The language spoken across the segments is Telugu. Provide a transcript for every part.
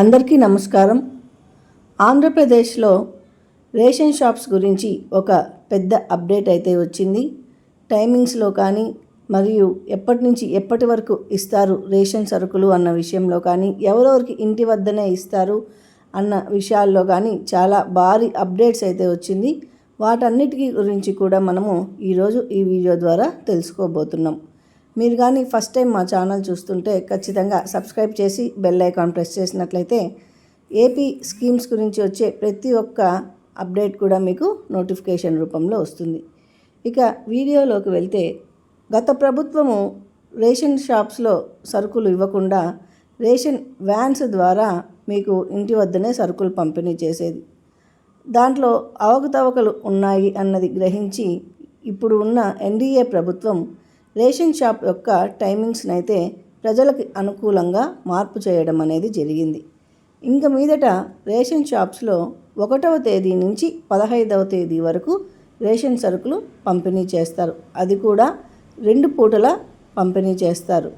అందరికీ నమస్కారం. ఆంధ్రప్రదేశ్లో రేషన్ షాప్స్ గురించి ఒక పెద్ద అప్డేట్ అయితే వచ్చింది. టైమింగ్స్లో కానీ మరియు ఎప్పటి నుంచి ఎప్పటి వరకు ఇస్తారు రేషన్ సరుకులు అన్న విషయంలో కానీ ఎవరెవరికి ఇంటి వద్దనే ఇస్తారు అన్న విషయాల్లో కానీ చాలా భారీ అప్డేట్స్ అయితే వచ్చింది. వాటన్నిటికీ గురించి కూడా మనము ఈరోజు ఈ వీడియో ద్వారా తెలుసుకోబోతున్నాం. మీరు కానీ ఫస్ట్ టైం మా ఛానల్ చూస్తుంటే ఖచ్చితంగా సబ్స్క్రైబ్ చేసి బెల్ ఐకాన్ ప్రెస్ చేసినట్లయితే ఏపీ స్కీమ్స్ గురించి వచ్చే ప్రతి ఒక్క అప్డేట్ కూడా మీకు నోటిఫికేషన్ రూపంలో వస్తుంది. ఇక వీడియోలోకి వెళ్తే గత ప్రభుత్వము రేషన్ షాప్స్లో సరుకులు ఇవ్వకుండా రేషన్ వ్యాన్స్ ద్వారా మీకు ఇంటి వద్దనే సరుకులు పంపిణీ చేసేది. దాంట్లో అవకతవకలు ఉన్నాయి అన్నది గ్రహించి ఇప్పుడు ఉన్న ఎన్డీఏ ప్రభుత్వం రేషన్ షాప్ యొక్క టైమింగ్స్ని అయితే ప్రజలకు అనుకూలంగా మార్పు చేయడం అనేది జరిగింది. ఇంక మీదట రేషన్ షాప్స్లో ఒకటవ తేదీ నుంచి పదహైదవ తేదీ వరకు రేషన్ సరుకులు పంపిణీ చేస్తారు. అది కూడా రెండు పూటల పంపిణీ చేస్తారు.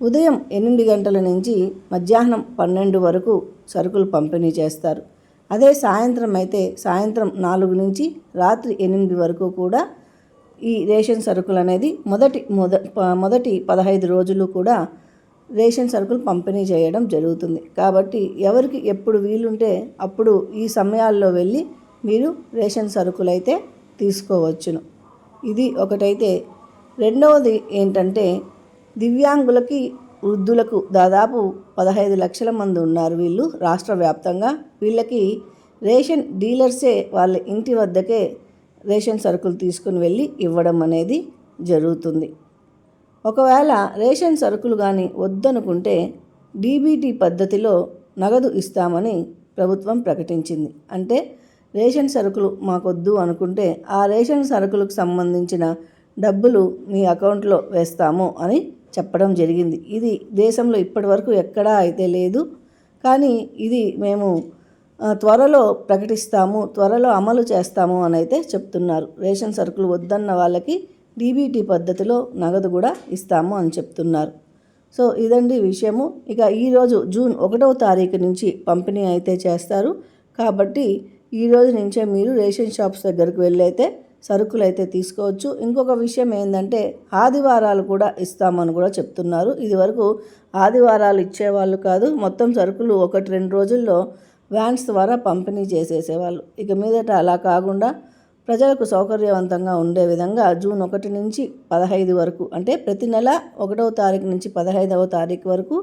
ఉదయం ఎనిమిది గంటల నుంచి మధ్యాహ్నం పన్నెండు వరకు సరుకులు పంపిణీ చేస్తారు. అదే సాయంత్రం అయితే సాయంత్రం నాలుగు నుంచి రాత్రి ఎనిమిది వరకు కూడా ఈ రేషన్ సరుకులు అనేది మొదటి మొద మొదటి పదహైదు రోజులు కూడా రేషన్ సరుకులు పంపిణీ చేయడం జరుగుతుంది. కాబట్టి ఎవరికి ఎప్పుడు వీలుంటే అప్పుడు ఈ సమయాల్లో వెళ్ళి మీరు రేషన్ సరుకులు అయితే తీసుకోవచ్చును. ఇది ఒకటైతే. రెండవది ఏంటంటే దివ్యాంగులకి వృద్ధులకు దాదాపు పదహైదు లక్షల మంది ఉన్నారు వీళ్ళు రాష్ట్ర వ్యాప్తంగా. వీళ్ళకి రేషన్ డీలర్సే వాళ్ళ ఇంటి వద్దకే రేషన్ సరుకులు తీసుకుని వెళ్ళి ఇవ్వడం అనేది జరుగుతుంది. ఒకవేళ రేషన్ సరుకులు కానీ వద్దనుకుంటే డీబీటీ పద్ధతిలో నగదు ఇస్తామని ప్రభుత్వం ప్రకటించింది. అంటే రేషన్ సరుకులు మాకొద్దు అనుకుంటే ఆ రేషన్ సరుకులకు సంబంధించిన డబ్బులు మీ అకౌంట్లో వేస్తాము అని చెప్పడం జరిగింది. ఇది దేశంలో ఇప్పటి వరకు ఎక్కడా అయితే లేదు. కానీ ఇది మేము త్వరలో ప్రకటిస్తాము త్వరలో అమలు చేస్తాము అని అయితే చెప్తున్నారు. రేషన్ సరుకులు వద్దన్న వాళ్ళకి డీబీటీ పద్ధతిలో నగదు కూడా ఇస్తాము అని చెప్తున్నారు. సో ఇదండి విషయము. ఇక ఈరోజు జూన్ ఒకటవ తారీఖు నుంచి పంపిణీ అయితే చేస్తారు. కాబట్టి ఈరోజు నుంచే మీరు రేషన్ షాప్స్ దగ్గరకు వెళ్ళైతే సరుకులు అయితే తీసుకోవచ్చు. ఇంకొక విషయం ఏంటంటే ఆదివారాలు కూడా ఇస్తామని కూడా చెప్తున్నారు. ఇది వరకు ఆదివారాలు ఇచ్చేవాళ్ళు కాదు మొత్తం సరుకులు ఒకటి రెండు రోజుల్లో వ్యాన్స్ ద్వారా పంపిణీ చేసేసేవాళ్ళు. ఇక మీదట అలా కాకుండా ప్రజలకు సౌకర్యవంతంగా ఉండే విధంగా జూన్ ఒకటి నుంచి పదహైదు వరకు అంటే ప్రతి నెల ఒకటవ తారీఖు నుంచి పదహైదవ తారీఖు వరకు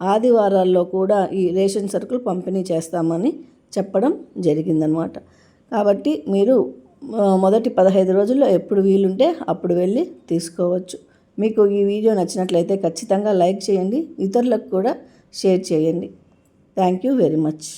ఆదివారాల్లో కూడా ఈ రేషన్ సరుకులు పంపిణీ చేస్తామని చెప్పడం జరిగిందనమాట కాబట్టి మీరు మొదటి పదహైదు రోజుల్లో ఎప్పుడు వీలుంటే అప్పుడు వెళ్ళి తీసుకోవచ్చు. మీకు ఈ వీడియో నచ్చినట్లయితే ఖచ్చితంగా లైక్ చేయండి ఇతరులకు కూడా షేర్ చేయండి. Thank you very much.